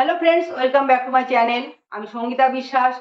Hello friends welcome back to my channel আমি সঙ্গীতা বিশ্বাস।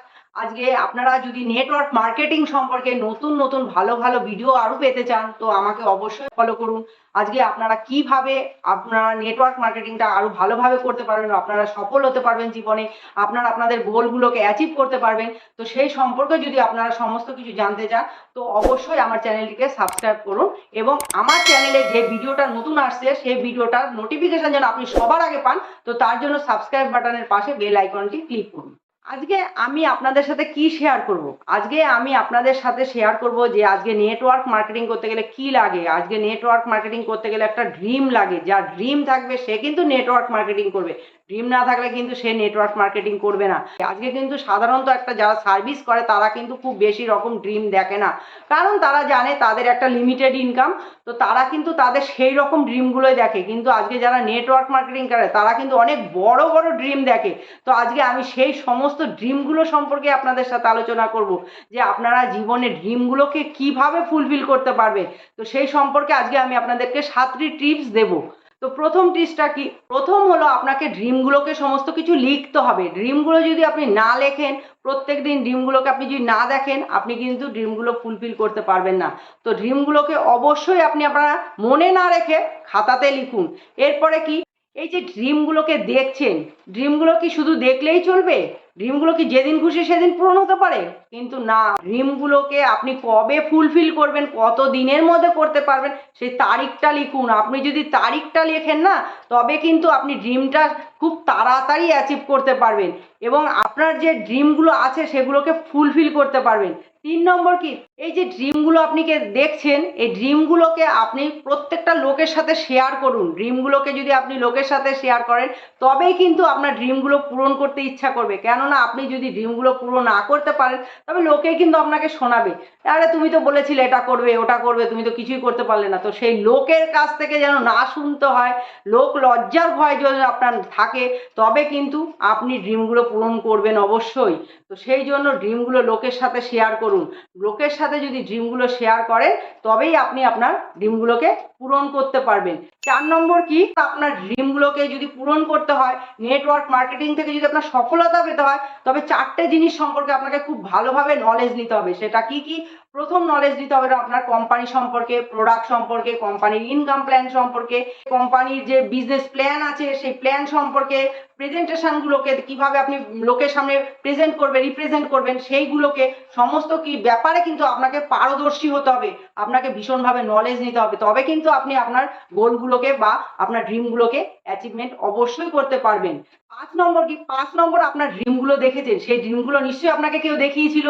আজকে আপনারা যদি নেটওয়ার্ক মার্কেটিং সম্পর্কে নতুন নতুন, ভালো ভালো ভিডিও আরও পেতে চান, তো আমাকে অবশ্যই ফলো করুন। আজকে আপনারা কীভাবে আপনারা নেটওয়ার্ক মার্কেটিংটা আরও ভালোভাবে করতে পারবেন, আপনারা সফল হতে পারবেন জীবনে, আপনারা আপনাদের গোলগুলোকে অ্যাচিভ করতে পারবেন, তো সেই সম্পর্কে যদি আপনারা সমস্ত কিছু জানতে চান, তো অবশ্যই আমার চ্যানেলটিকে সাবস্ক্রাইব করুন এবং আমার চ্যানেলে যে ভিডিওটা নতুন আসছে, সেই ভিডিওটার নোটিফিকেশন যেন আপনি সবার আগে পান, তো তার জন্য সাবস্ক্রাইব বাটনের পাশে বেল আইকনটি ক্লিক করুন। আজকে আমি আপনাদের সাথে কি শেয়ার করব? আজকে আমি আপনাদের সাথে শেয়ার করব যে আজকে নেটওয়ার্ক মার্কেটিং করতে গেলে কি লাগে? আজকে নেটওয়ার্ক মার্কেটিং করতে গেলে একটা ড্রিম লাগে। যার ড্রিম থাকবে সে কিন্তু নেটওয়ার্ক মার্কেটিং করবে। ড্রিম না থাকলে কিন্তু সে নেটওয়ার্ক মার্কেটিং করবে না। আজকে কিন্তু সাধারণত একটা যারা সার্ভিস করে, তারা কিন্তু খুব বেশি রকম ড্রিম দেখে না। কারণ তারা জানে তাদের একটা লিমিটেড ইনকাম তো তারা কিন্তু তাদের সেই রকম ড্রিমগুলোই দেখে। কিন্তু আজকে যারা নেটওয়ার্ক মার্কেটিং করে, তারা কিন্তু অনেক বড় বড় ড্রিম দেখে। তো আজকে আমি সেই সমস্ত ড্রিমগুলো সম্পর্কে আপনাদের সাথে আলোচনা করব, যে আপনারা জীবনে ড্রিমগুলোকে কীভাবে ফুলফিল করতে পারবে তো সেই সম্পর্কে আজকে আমি আপনাদেরকে সাতটি টিপস দেবো। তো প্রথম টিপসটা কি? প্রথম হলো আপনাকে ড্রিমগুলোকে সমস্ত কিছু লিখতে হবে। ড্রিমগুলো যদি আপনি না লেখেন প্রত্যেক দিন ড্রিমগুলোকে আপনি যদি না দেখেন, আপনি কিন্তু ড্রিমগুলো ফুলফিল করতে পারবেন না। তো ড্রিমগুলোকে অবশ্যই আপনি আপনারা মনে না রেখে খাতাতে লিখুন। এরপরে কি? এই যে ড্রিমগুলোকে দেখছেন ড্রিমগুলো কি শুধু দেখলেই চলবে? ড্রিমগুলো কি যেদিন খুশি সেদিন পূরণ হতে পারে? কিন্তু না ড্রিমগুলোকে আপনি কবে ফুলফিল করবেন কত দিনের মধ্যে করতে পারবেন, সেই তারিখটা লিখুন। আপনি যদি তারিখটা লেখেন না, তবে কিন্তু আপনি ড্রিমটা খুব তাড়াতাড়ি অ্যাচিভ করতে পারবেন এবং আপনার যে ড্রিমগুলো আছে সেগুলোকে ফুলফিল করতে পারবেন। তিন নম্বর কি? এই যে ড্রিমগুলো আপনি কে দেখছেন, এই ড্রিমগুলোকে আপনি প্রত্যেকটা লোকের সাথে শেয়ার করুন। ড্রিমগুলোকে যদি আপনি লোকের সাথে শেয়ার করেন, তবেই কিন্তু আপনার ড্রিমগুলো পূরণ করতে ইচ্ছা করবে। কেননা আপনি যদি ড্রিমগুলো পূরণ না করতে পারেন, তবে লোকেই কিন্তু আপনাকে শোনাবে। আরে তুমি তো বলেছিলে এটা করবে, ওটা করবে, তুমি তো কিছুই করতে পারলে না। তো সেই লোকের কাছ থেকে যেন না শুনতে হয়, লোক লজ্জার ভয় যদি আপনার থাকে, তবে কিন্তু আপনি ড্রিমগুলো পূরণ করবেন অবশ্যই। তো সেই জন্য ড্রিমগুলো লোকের সাথে শেয়ার করুন। লোকের সাথে যদি ড্রিমগুলো শেয়ার করেন, তবেই আপনি আপনার ডিমগুলোকে পূরণ করতে পারবেন। চার নম্বর কি? আপনার ডিমগুলোকে যদি পূরণ করতে হয় নেটওয়ার্ক মার্কেটিং থেকে যদি আপনার সফলতা পেতে হয়, তবে চারটে জিনিস সম্পর্কে আপনাকে খুব ভালোভাবে নলেজ নিতে হবে। সেটা কি কি? প্রথম নলেজ দিতে হবে আপনার কোম্পানি সম্পর্কে প্রোডাক্ট সম্পর্কে কোম্পানির ইনকাম প্ল্যান সম্পর্কে কোম্পানির যে বিজনেস প্ল্যান আছে, সেই প্ল্যান সম্পর্কে প্রেজেন্টেশনগুলোকে কীভাবে আপনি লোকের সামনে প্রেজেন্ট করবেন রিপ্রেজেন্ট করবেন, সেইগুলোকে সমস্ত কি ব্যাপারে কিন্তু আপনাকে পারদর্শী হতে হবে, আপনাকে ভীষণভাবে নলেজ নিতে হবে। তবে কিন্তু আপনি আপনার গোলগুলোকে বা আপনার ড্রিমগুলোকে অ্যাচিভমেন্ট অবশ্যই করতে পারবেন। পাঁচ নম্বর কি? পাঁচ নম্বর আপনার ড্রিমগুলো দেখেছেন, সেই ড্রিমগুলো নিশ্চয়ই আপনাকে কেউ দেখিয়েছিল?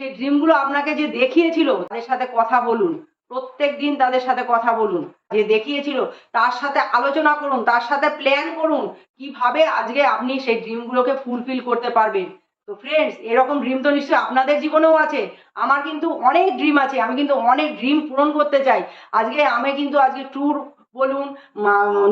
সেই ড্রিমগুলো আপনাকে যে দেখিয়েছিল, তাদের সাথে কথা বলুন। প্রত্যেক দিন তাদের সাথে কথা বলুন। যে দেখিয়েছিল, তার সাথে আলোচনা করুন, তার সাথে প্ল্যান করুন কীভাবে আজকে আপনি সেই ড্রিমগুলোকে ফুলফিল করতে পারবেন। তো ফ্রেন্ডস এরকম ড্রিম তো নিশ্চয়ই আপনাদের জীবনেও আছে। আমার কিন্তু অনেক ড্রিম আছে। আমি কিন্তু অনেক ড্রিম পূরণ করতে চাই। আজকে আমি কিন্তু আজকে ট্যুর বলুন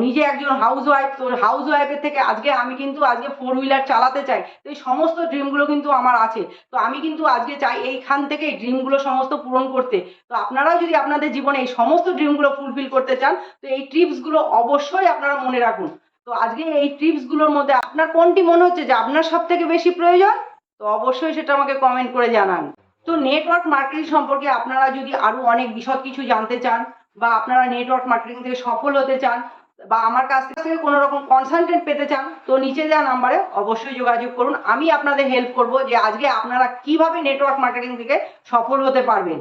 নিজে একজন হাউস ওয়াইফ তো হাউস ওয়াইফের থেকে আজকে আমি কিন্তু আজকে ফোর হুইলার চালাতে চাই। তো এই সমস্ত ড্রিমগুলো কিন্তু আমার আছে। তো আমি কিন্তু আজকে চাই এইখান থেকে এই ড্রিমগুলো সমস্ত পূরণ করতে। তো আপনারাও যদি আপনাদের জীবনে এই সমস্ত ড্রিমগুলো ফুলফিল করতে চান, তো এই টিপসগুলো অবশ্যই আপনারা মনে রাখুন। তো আজকে এই টিপসগুলোর মধ্যে আপনার কোনটি মনে হচ্ছে যে আপনার সব থেকে বেশি প্রয়োজন? তো অবশ্যই সেটা আমাকে কমেন্ট করে জানান। তো নেটওয়ার্ক মার্কেটিং সম্পর্কে আপনারা যদি আরও অনেক বিশদ কিছু জানতে চান বা আপনারা নেটওয়ার্ক মার্কেটিং থেকে সফল হতে চান বা আমার কাছ থেকে কোনো রকম কনসালটেন্ট পেতে চান, তো নিচে দেওয়া নাম্বারে অবশ্যই যোগাযোগ করুন। আমি আপনাদের হেল্প করব যে আজকে আপনারা কীভাবে নেটওয়ার্ক মার্কেটিং থেকে সফল হতে পারবেন।